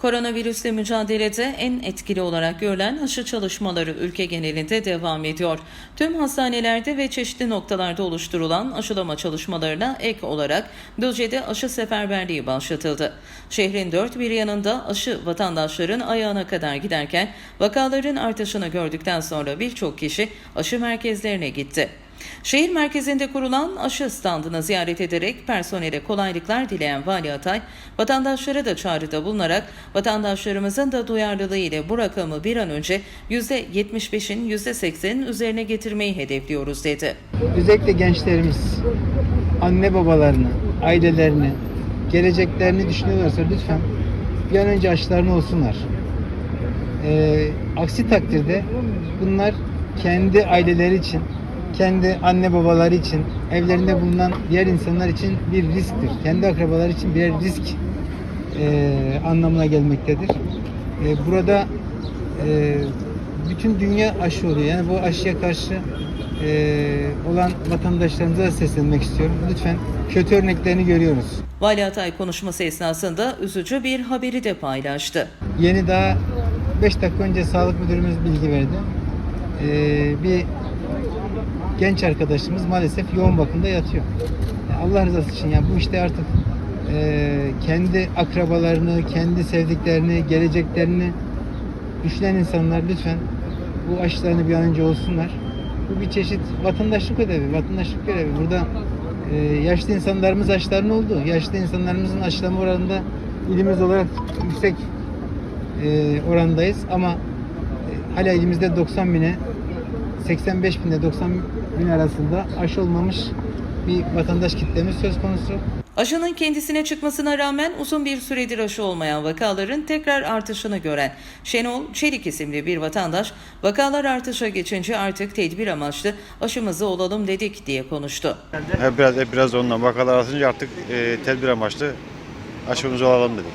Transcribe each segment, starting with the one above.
Koronavirüsle mücadelede en etkili olarak görülen aşı çalışmaları ülke genelinde devam ediyor. Tüm hastanelerde ve çeşitli noktalarda oluşturulan aşılama çalışmalarına ek olarak Düzce'de aşı seferberliği başlatıldı. Şehrin dört bir yanında aşı vatandaşların ayağına kadar giderken vakaların artışını gördükten sonra birçok kişi aşı merkezlerine gitti. Şehir merkezinde kurulan aşı standını ziyaret ederek personele kolaylıklar dileyen Vali Atay, vatandaşlara da çağrıda bulunarak vatandaşlarımızın da duyarlılığı ile bu rakamı bir an önce %75'in %80'in üzerine getirmeyi hedefliyoruz dedi. Özellikle gençlerimiz anne babalarını, ailelerini, geleceklerini düşünüyorlarsa lütfen bir an önce aşılarını olsunlar. Ee, aksi takdirde bunlar kendi aileleri için, kendi anne babaları için, evlerinde bulunan diğer insanlar için bir risktir. Kendi akrabaları için bir risk e, anlamına gelmektedir. E, burada e, bütün dünya aşı oluyor. Yani bu aşıya karşı e, olan vatandaşlarımıza da seslenmek istiyorum. Lütfen kötü örneklerini görüyoruz. Vali Atay konuşması esnasında üzücü bir haberi de paylaştı. Yeni daha 5 dakika önce sağlık müdürümüz bilgi verdi. E, bir genç arkadaşımız maalesef yoğun bakımda yatıyor. Allah rızası için yani bu işte artık e, kendi akrabalarını, kendi sevdiklerini, geleceklerini düşünen insanlar lütfen bu aşılarını bir an önce olsunlar. Bu bir çeşit vatandaşlık ödevi, vatandaşlık görevi. Burada e, yaşlı insanlarımız aşılarını oldu. Yaşlı insanlarımızın aşılama oranında ilimiz olarak yüksek e, orandayız ama e, hala elimizde 90 bine 85 binde 90 bin arasında aşı olmamış bir vatandaş kitlemiz söz konusu. Aşının kendisine çıkmasına rağmen uzun bir süredir aşı olmayan vakaların tekrar artışını gören Şenol Çelik isimli bir vatandaş vakalar artışa geçince artık tedbir amaçlı aşımızı olalım dedik diye konuştu. Hep biraz hep biraz ondan vakalar artınca artık e, tedbir amaçlı aşımızı alalım dedik.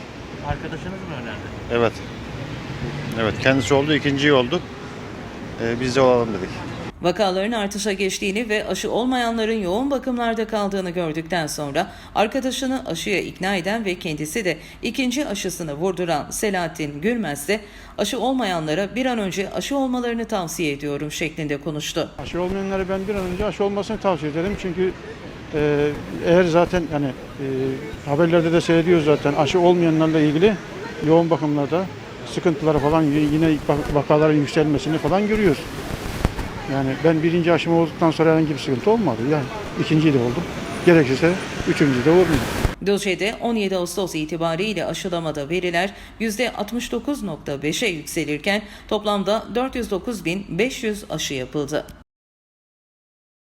Arkadaşınız mı önerdi? Evet. Evet kendisi oldu ikinciyi oldu. E, biz de olalım dedik. Vakaların artışa geçtiğini ve aşı olmayanların yoğun bakımlarda kaldığını gördükten sonra arkadaşını aşıya ikna eden ve kendisi de ikinci aşısını vurduran Selahattin Gülmez de aşı olmayanlara bir an önce aşı olmalarını tavsiye ediyorum şeklinde konuştu. Aşı olmayanlara ben bir an önce aşı olmasını tavsiye ederim. Çünkü e, eğer zaten hani e, haberlerde de seyrediyoruz zaten aşı olmayanlarla ilgili yoğun bakımlarda sıkıntıları falan yine vak- vakaların yükselmesini falan görüyoruz. Yani ben birinci aşımı olduktan sonra herhangi bir sıkıntı olmadı. Yani ikinciyi de oldum. Gerekirse üçüncüyü de olurum. Düzce'de 17 Ağustos itibariyle aşılamada veriler %69.5'e yükselirken toplamda 409.500 aşı yapıldı.